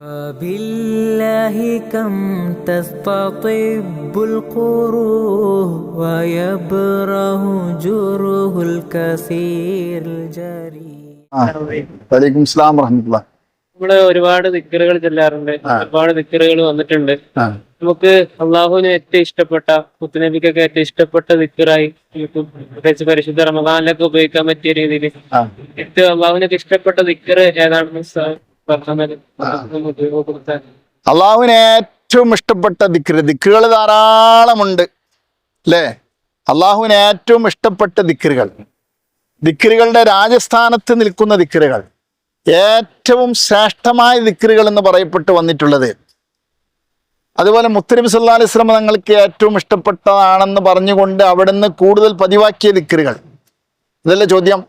وبالله كم تستطب القروه ويبره جره الكثير الجريء ആ വലൈക്കും സ്ലാം വറഹമത്തുള്ള നമ്മള് ഒരുപാട് ദിക്കറുകൾ ചെല്ലാറുണ്ട് ഒരുപാട് ദിക്കറുകൾ വന്നിട്ടുണ്ട് ആ നമുക്ക് അള്ളാഹുവിന് ഏറ്റവും ഇഷ്ടപ്പെട്ട മുത്തുനബിക്കൊക്കെ ഏറ്റവും ഇഷ്ടപ്പെട്ട ദിക്കറായി നമുക്ക് പ്രത്യേകിച്ച് പരിശുദ്ധ റമദാനിലൊക്കെ ഉപയോഗിക്കാൻ പറ്റിയ രീതിയിൽ ആ ഏറ്റവും അള്ളാഹുവിനൊക്കെ ഇഷ്ടപ്പെട്ട ദിക്കർ ഏതാണെന്ന് അള്ളാഹുവിന് ഏറ്റവും ഇഷ്ടപ്പെട്ട ദിക്കര് ദിക്കുകൾ ധാരാളമുണ്ട് അല്ലേ? അള്ളാഹുവിന് ഏറ്റവും ഇഷ്ടപ്പെട്ട ദിക്കറുകൾ ദിക്കറുകളുടെ രാജസ്ഥാനത്ത് നിൽക്കുന്ന ദിക്കറുകൾ ഏറ്റവും ശ്രേഷ്ഠമായ ദിക്കറുകൾ എന്ന് പറയപ്പെട്ട് വന്നിട്ടുള്ളത്. അതുപോലെ മുത്തനബി സല്ലാ അലൈഹി തങ്ങൾക്ക് ഏറ്റവും ഇഷ്ടപ്പെട്ടതാണെന്ന് പറഞ്ഞുകൊണ്ട് അവിടുന്ന് കൂടുതൽ പതിവാക്കിയ ദിക്കറുകൾ ഇതല്ലേ ചോദ്യം?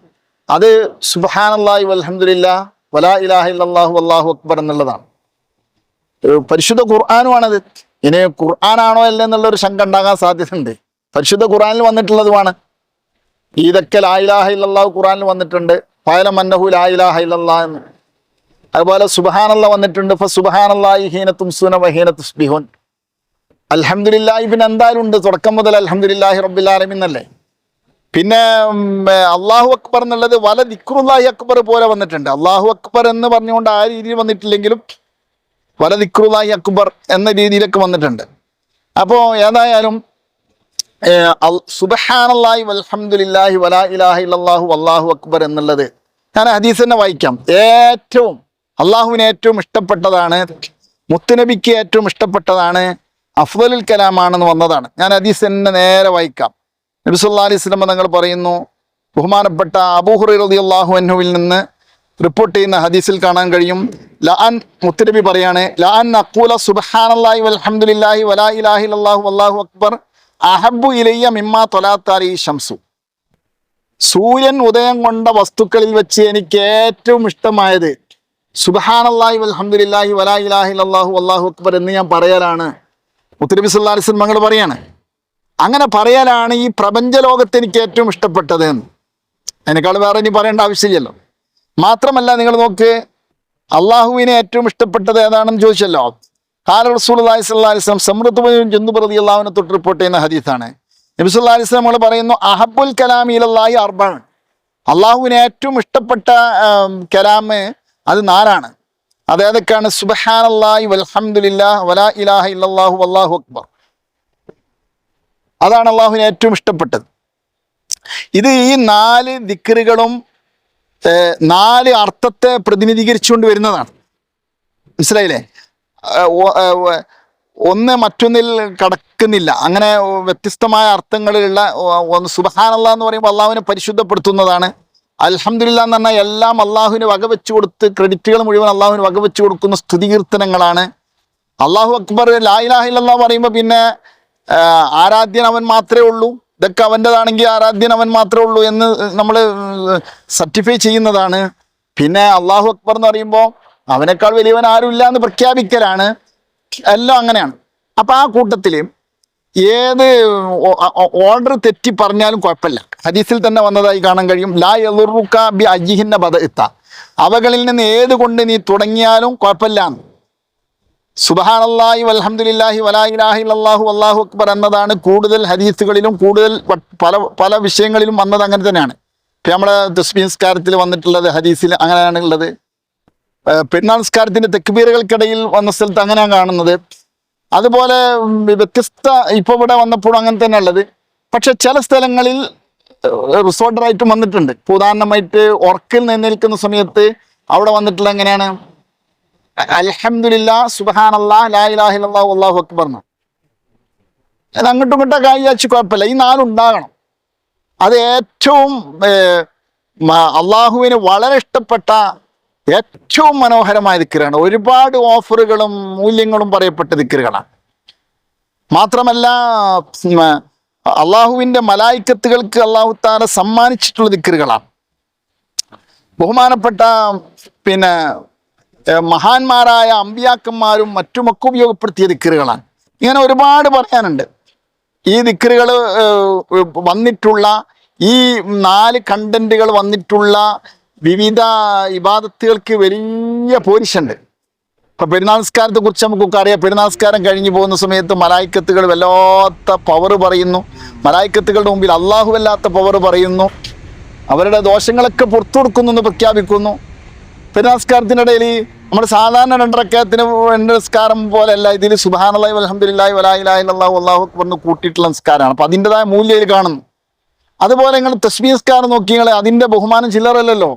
അത് സുബാനല്ലാഹി വൽഹംദുലില്ലാ വലാ ഇലാഹ അല്ലാഹു അക്ബർ എന്നുള്ളതാണ്. പരിശുദ്ധ ഖുർആാനുമാണത് ഇനി ഖുർആാനാണോ അല്ല എന്നുള്ളൊരു ശങ്ക ഉണ്ടാകാൻ സാധ്യതയുണ്ട്. പരിശുദ്ധ ഖുർആാനിൽ വന്നിട്ടുള്ളതുമാണ്. ഈദക്കെ ലായിലാഹ ഇല്ലാഹു ഖുർആാനിൽ വന്നിട്ടുണ്ട്. ഫയല മന്നഹു ലായിലാഹ ഇല്ലാ എന്ന്. അതുപോലെ സുബഹാനല്ല വന്നിട്ടുണ്ട്. ഫ സുബഹാനല്ലാഹി ഹീന സുന അൽഹംദുലില്ലാഹി പിന്നെ എന്തായാലും ഉണ്ട്. തുടക്കം മുതൽ അലഹമുല്ലാഹി എന്നല്ലേ? പിന്നെ അള്ളാഹു അക്ബർ എന്നുള്ളത് വല ദിക്റുല്ലാഹി അക്ബർ പോലെ വന്നിട്ടുണ്ട്. അള്ളാഹു അക്ബർ എന്ന് പറഞ്ഞുകൊണ്ട് ആ രീതിയിൽ വന്നിട്ടില്ലെങ്കിലും വല ദിക്റുല്ലാഹി അക്ബർ എന്ന രീതിയിലൊക്കെ വന്നിട്ടുണ്ട്. അപ്പോൾ ഏതായാലും സുബഹാനല്ലാഹി വൽഹംദുലില്ലാഹി വലാ ഇലാഹ ഇല്ലല്ലാഹു അല്ലാഹു അക്ബർ എന്നുള്ളത് ഞാൻ ഹദീസ് തന്നെ വായിക്കാം. ഏറ്റവും അള്ളാഹുവിന് ഏറ്റവും ഇഷ്ടപ്പെട്ടതാണ് മുത്തുനബിക്ക് ഏറ്റവും ഇഷ്ടപ്പെട്ടതാണ് അഫ്ദലുൽ കലാമാണെന്ന് വന്നതാണ്. ഞാൻ ഹദീസ് തന്നെ നേരെ വായിക്കാം. നബി സല്ലല്ലാഹു അലൈഹി വസല്ലം തങ്ങൾ പറയുന്നു ബഹുമാനപ്പെട്ട അബൂഹുറൈ റളിയല്ലാഹു അൻഹുവിൽ നിന്ന് റിപ്പോർട്ട് ചെയ്യുന്ന ഹദീസിൽ കാണാൻ കഴിയും. ലാൻ മുത്തരബി പറയാണ് ലാൻ അക്കൂല സുബ്ഹാനല്ലാഹി വൽഹംദുലില്ലാഹി വലാ ഇലാഹി അള്ളാഹു അക്ബർ അഹബു ഇലയ്യ മിമ്മാ തൊലാത്താലി ഷംസു സൂര്യൻ ഉദയം കൊണ്ട വസ്തുക്കളിൽ വെച്ച് എനിക്ക് ഏറ്റവും ഇഷ്ടമായത് സുബ്ഹാനല്ലാഹി വൽഹംദുലില്ലാഹി വലാ ഇലാഹി അള്ളാഹു അക്ബർ എന്ന് ഞാൻ പറയലാണ്. മുത്തരബി സല്ലാ അലൈഹി വസല്ലം മകൾ പറയാണ് അങ്ങനെ പറയാനാണ് ഈ പ്രപഞ്ച ലോകത്ത് എനിക്ക് ഏറ്റവും ഇഷ്ടപ്പെട്ടത്. എന്ന് അതിനേക്കാൾ വേറെ ഇനി പറയേണ്ട ആവശ്യമില്ലല്ലോ. മാത്രമല്ല നിങ്ങൾ നോക്ക് അള്ളാഹുവിനെ ഏറ്റവും ഇഷ്ടപ്പെട്ടത് ഏതാണെന്ന് ചോദിച്ചല്ലോ. കാല റസൂൽ അലൈഹി സ്വല്ലാ അലിസ്ലാം സമൃദ്ധവും ജന്തു പ്രതി അള്ളാഹുവിനെ തൊട്ട് റിപ്പോർട്ട് ചെയ്യുന്ന ഹദീസാണ്. നബി സല്ലാ നമ്മൾ പറയുന്നു അഹബുൽ കലാമിലല്ലാഹി അർബാൻ. അള്ളാഹുവിന് ഏറ്റവും ഇഷ്ടപ്പെട്ട കലാമ് അത് നാലാണ്. അതേതൊക്കെയാണ് സുബഹാൻ അള്ളാഹി വൽഹംദുലില്ലാ വലാ ഇലാഹ ഇല്ലല്ലാഹു അള്ളാഹു അക്ബർ. അതാണ് അള്ളാഹുവിന് ഏറ്റവും ഇഷ്ടപ്പെട്ടത്. ഇത് ഈ നാല് ദിക്കറുകളും നാല് അർത്ഥത്തെ പ്രതിനിധീകരിച്ചുകൊണ്ട് വരുന്നതാണ്. മനസ്സിലായില്ലേ? ഒന്ന് മറ്റൊന്നിൽ കടക്കുന്നില്ല. അങ്ങനെ വ്യത്യസ്തമായ അർത്ഥങ്ങളിലുള്ള ഒന്ന് സുബഹാനല്ല എന്ന് പറയുമ്പോൾ അള്ളാഹുവിനെ പരിശുദ്ധപ്പെടുത്തുന്നതാണ്. അലഹമില്ല എന്ന് പറഞ്ഞാൽ എല്ലാം അള്ളാഹുവിന് വകവെച്ച് കൊടുത്ത് ക്രെഡിറ്റുകൾ മുഴുവൻ അള്ളാഹുവിന് വകവെച്ച് കൊടുക്കുന്ന സ്തുതികീർത്തനങ്ങളാണ്. അള്ളാഹു അക്ബർ ലായിലാഹില്ല പറയുമ്പോൾ പിന്നെ ആരാധ്യൻ അവൻ മാത്രമേ ഉള്ളൂ. ഇതൊക്കെ അവന്റെതാണെങ്കിൽ ആരാധ്യൻ അവൻ മാത്രമേ ഉള്ളൂ എന്ന് നമ്മൾ സർട്ടിഫൈ ചെയ്യുന്നതാണ്. പിന്നെ അള്ളാഹു അക്ബർ എന്ന് പറയുമ്പോൾ അവനേക്കാൾ വലിയവൻ ആരുമില്ല എന്ന് പ്രഖ്യാപിക്കലാണ്. എല്ലാം അങ്ങനെയാണ്. അപ്പം ആ കൂട്ടത്തിൽ ഏത് ഓർഡർ തെറ്റി പറഞ്ഞാലും കുഴപ്പമില്ല. ഹദീസിൽ തന്നെ വന്നതായി കാണാൻ കഴിയും. ലാ എളുറുക്ക ബി അജിഹിന്ന ബദ ഇത്ത അവകളിൽ നിന്ന് ഏത് കൊണ്ട് നീ തുടങ്ങിയാലും കുഴപ്പമില്ല സുബഹാനല്ലാഹി വൽഹംദുലില്ലാഹി വലാ ഇലാഹ അള്ളാഹു അല്ലാഹു അക്ബർ എന്നതാണ് കൂടുതൽ ഹദീസുകളിലും കൂടുതൽ പല പല വിഷയങ്ങളിലും വന്നത് അങ്ങനെ തന്നെയാണ്. ഇപ്പം നമ്മുടെ ദുസ്മിസ്കാരത്തിൽ വന്നിട്ടുള്ളത് ഹദീസിൽ അങ്ങനെയാണ് ഉള്ളത്. ഏർ തെക്കുപീറുകൾക്കിടയിൽ വന്ന സ്ഥലത്ത് അങ്ങനെയാണ് കാണുന്നത്. അതുപോലെ വ്യത്യസ്ത ഇപ്പോൾ ഇവിടെ വന്നപ്പോഴും അങ്ങനെ തന്നെ ഉള്ളത്. പക്ഷെ ചില സ്ഥലങ്ങളിൽ റിസോർട്ടറായിട്ടും വന്നിട്ടുണ്ട്. ഉദാഹരണമായിട്ട് ഉറക്കിൽ നിന്നിരിക്കുന്ന സമയത്ത് അവിടെ വന്നിട്ടുള്ള എങ്ങനെയാണ്? അൽഹംദുലില്ലാ സുബ്ഹാനല്ലാ ലാ ഇലാഹ ഇല്ലല്ലാഹു അല്ലാഹു അക്ബർ എന്ന് അത് അങ്ങോട്ടും ഇങ്ങോട്ടൊക്കെ വിചാരിച്ച് കുഴപ്പമില്ല. ഈ നാലുണ്ടാകണം അത് ഏറ്റവും അള്ളാഹുവിന് വളരെ ഇഷ്ടപ്പെട്ട ഏറ്റവും മനോഹരമായ ദിക്കറാണ് ഒരുപാട് ഓഫറുകളും മൂല്യങ്ങളും പറയപ്പെട്ട ദിക്കറുകളാണ് മാത്രമല്ല അള്ളാഹുവിന്റെ മലായിക്കത്തുകൾക്ക് അള്ളാഹു താല സമ്മാനിച്ചിട്ടുള്ള ദിക്കറുകളാണ് ബഹുമാനപ്പെട്ട പിന്നെ മഹാന്മാരായ അമ്പിയാക്കന്മാരും മറ്റുമൊക്കെ ഉപയോഗപ്പെടുത്തിയ ദിക്കറുകളാണ്. ഇങ്ങനെ ഒരുപാട് പറയാനുണ്ട്. ഈ ദിക്കറുകൾ വന്നിട്ടുള്ള ഈ നാല് കണ്ടന്റുകൾ വന്നിട്ടുള്ള വിവിധ ഇബാദത്തുകൾക്ക് വലിയ പോരിശുണ്ട് ഇപ്പൊ പെരുന്നാൾ നിസ്കാരത്തെ കുറിച്ച് നമുക്കൊക്കെ അറിയാം. പെരുന്നാൾസ്കാരം കഴിഞ്ഞു പോകുന്ന സമയത്ത് മലായിക്കത്തുകൾ വല്ലാത്ത പവർ പറയുന്നു. മലായിക്കത്തുകളുടെ മുമ്പിൽ അള്ളാഹു വല്ലാത്ത പവർ പറയുന്നു. അവരുടെ ദോഷങ്ങളൊക്കെ പുറത്തു കൊടുക്കുന്നു എന്ന് പ്രഖ്യാപിക്കുന്നു. പെരുന്നാൾ നമ്മുടെ സാധാരണ രണ്ടരക്കത്തിന് രണ്ട് നിസ്കാരം പോലെയല്ല ഇതിൽ സുബാനല്ലായി അലഹമുല്ലാഹി വലാഹിലാഹി അള്ളാഹു അള്ളാഹു പറഞ്ഞ് കൂട്ടിയിട്ടുള്ള നിസ്കാരമാണ്. അപ്പം അതിന്റെതായ മൂല്യം ഇതിൽ കാണുന്നു. അതുപോലെ നിങ്ങൾ തസ്മീ നിസ്കാരം നോക്കിയാൽ അതിന്റെ ബഹുമാനം ചില്ലറല്ലല്ലോ.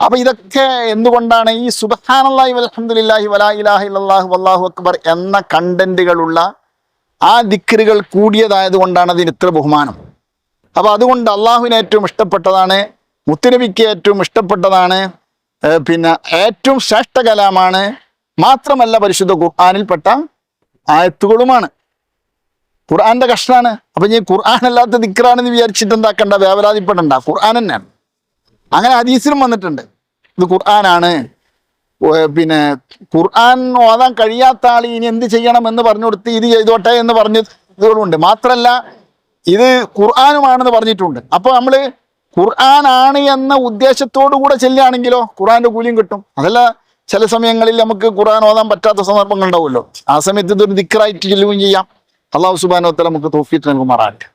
അപ്പൊ ഇതൊക്കെ എന്തുകൊണ്ടാണ് ഈ സുബഹാനല്ലാഹി അൽഹംദുലില്ലാഹി വലാ ഇലാഹ ഇല്ലല്ലാഹു വല്ലാഹു അക്ബർ എന്ന കണ്ടന്റുകളുള്ള ആ ദിക്കറുകൾ കൂടിയതായത് കൊണ്ടാണ് അതിന് ഇത്ര ബഹുമാനം. അപ്പൊ അതുകൊണ്ട് അള്ളാഹുവിന് ഏറ്റവും ഇഷ്ടപ്പെട്ടതാണ് മുത്തുനബിക്ക് ഏറ്റവും ഇഷ്ടപ്പെട്ടതാണ് പിന്നെ ഏറ്റവും ശ്രേഷ്ഠ കലാമാണ് മാത്രമല്ല പരിശുദ്ധ ഖുർആാനിൽപ്പെട്ട ആയത്തുകളുമാണ്. ഖുർആാന്റെ കഷ്ടാണ് അപ്പൊ ഈ ഖുർആൻ അല്ലാത്ത ദിക്റാണെന്ന് വിചാരിച്ചിട്ട് എന്താക്കണ്ട? വേവലാതിപ്പെടണ്ട. ഖുർആൻ തന്നെയാണ്. അങ്ങനെ ഹദീസിലും വന്നിട്ടുണ്ട്. ഇത് ഖുർആനാണ്. പിന്നെ ഖുർആൻ ഓതാൻ കഴിയാത്ത ആൾ ഇനി എന്ത് ചെയ്യണം എന്ന് പറഞ്ഞു കൊടുത്ത് ഇത് ചെയ്തോട്ടെ എന്ന് പറഞ്ഞതുകൊണ്ട് മാത്രല്ല ഇത് ഖുർആാനുമാണെന്ന് പറഞ്ഞിട്ടുണ്ട്. അപ്പോൾ നമ്മൾ ഖുർആനാണ് എന്ന ഉദ്ദേശത്തോടു കൂടെ ചെല്ലുകയാണെങ്കിലോ ഖുർആന്റെ കൂലിയും കിട്ടും. അതല്ല ചില സമയങ്ങളിൽ നമുക്ക് ഖുർആൻ ഓതാൻ പറ്റാത്ത സന്ദർഭങ്ങൾ ഉണ്ടാവുമല്ലോ ആ സമയത്ത് ഇതൊരു ദിക്കറായിട്ട് ചെല്ലുകയും ചെയ്യാം. അള്ളാഹു സുബാനോത്തല നമുക്ക് തോഫിയിട്ട് നൽകുമാറാട്ടെ